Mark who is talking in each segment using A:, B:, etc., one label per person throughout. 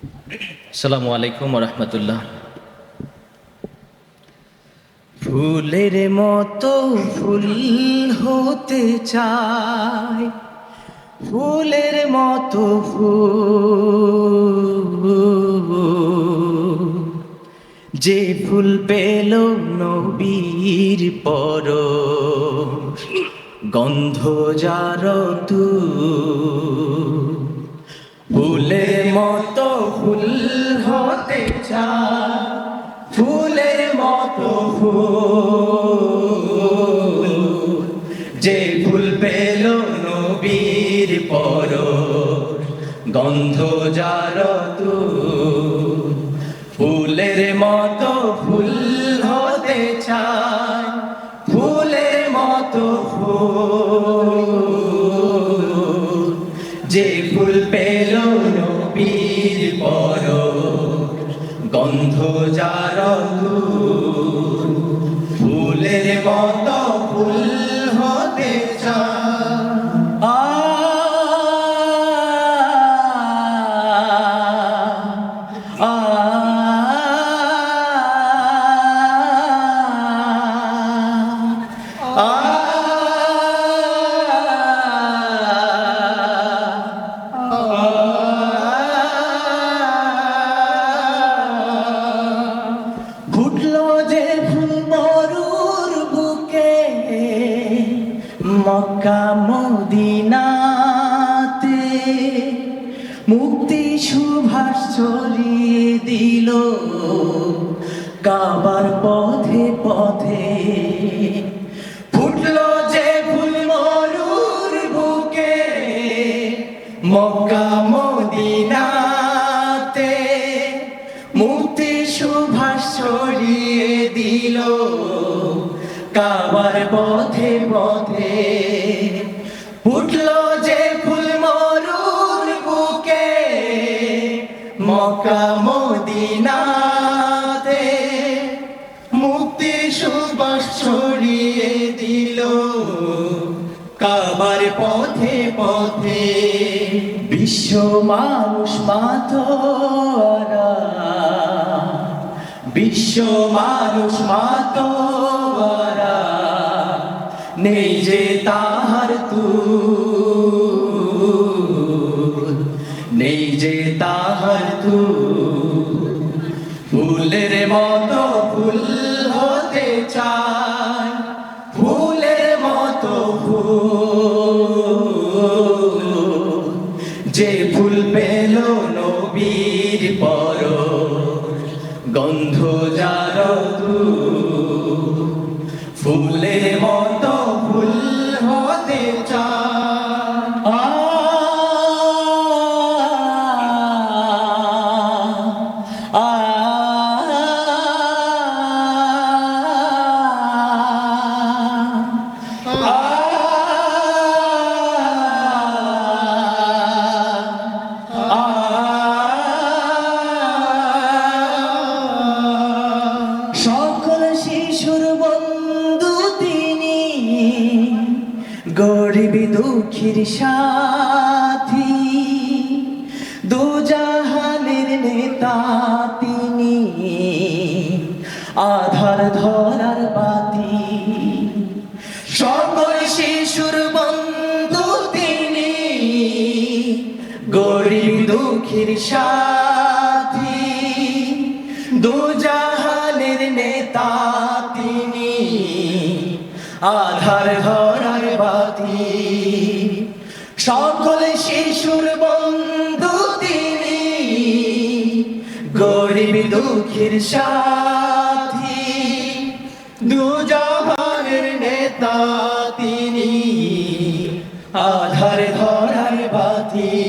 A: আসসালামু আলাইকুম রহমতুল্লাহ
B: ফুলের মতো ফুল হতে চাই ফুলের মতো ফুল। যে ফুল পেল নবীর পর গন্ধ যার তু ফুলের মতো ফুল হতে চা ফুলের মতো যে ফুল পেল নবীর পর গন্ধ যার তু যে ফুল পেল নবীর পর গন্ধ যার ফুলের মতো ফুল হতে মক্কা মদিনাতে মুক্তি সুভাষ ছড়িয়ে দিল। কাবার পথে পথে ফুটল যে ফুল মরুর বুকে, মক্কা কাবার পথে পথে উঠল যে ফুল মরুর বুকে মক্কা মদিনাতে। মুক্তি সুবাস ছড়িয়ে দিল কাবার পথে পথে। বিশ্ব মানুষ মাতোয়ারা। বিশ্ব মানুষ মাতোয়ারা। নেই যে তাহার তু নেই যে তাহার তু ফুলের মতো ফুল হতে চায়, ফুলের মতো ফুল। যে ফুল পেল নবীর পর, গন্ধ যার ফুলের মতো গরিব দুঃখীর সাথী দুজাহানের নেতা তিনি, আধার ধরার বাতি। সকল শিশুর বন্ধু তিনি, গরিব দুঃখীর সাথী দুজাহানের নেতা তিনি, আধার ধরার বাতি সকল শিশুর বন্ধু তিনি। গরিব দুঃখীর সাথী। দুজাহানের নেতা তিনি। আধার ধরার বাতি।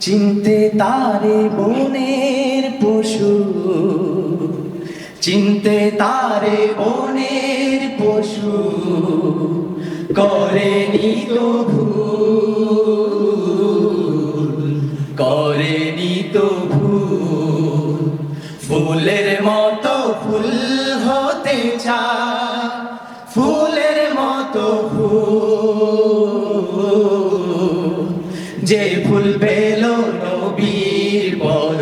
B: চিনতে তারে বনের পশু। চিনতে তারে বনের পশু। করে নিত ভুল করে নিত ভুল, ফুলের মতো ফুল হতে চায় ফুলের মতো যে ফুল পেল নবীর পর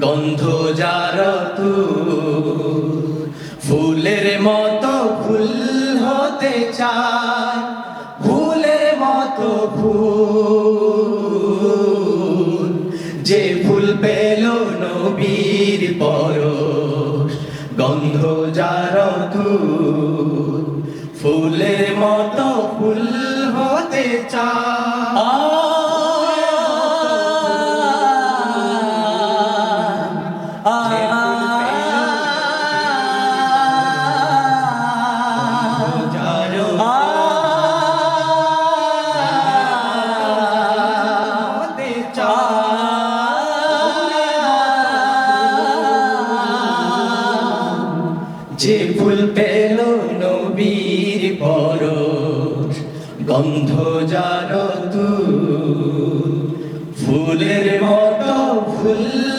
B: গন্ধ যার তু হতে চায় ফুলের মতো ফুল। যে ফুল পেল নবীর পরশ গন্ধ যার তু গন্ধ জানো তু ফুলের মতো ফুল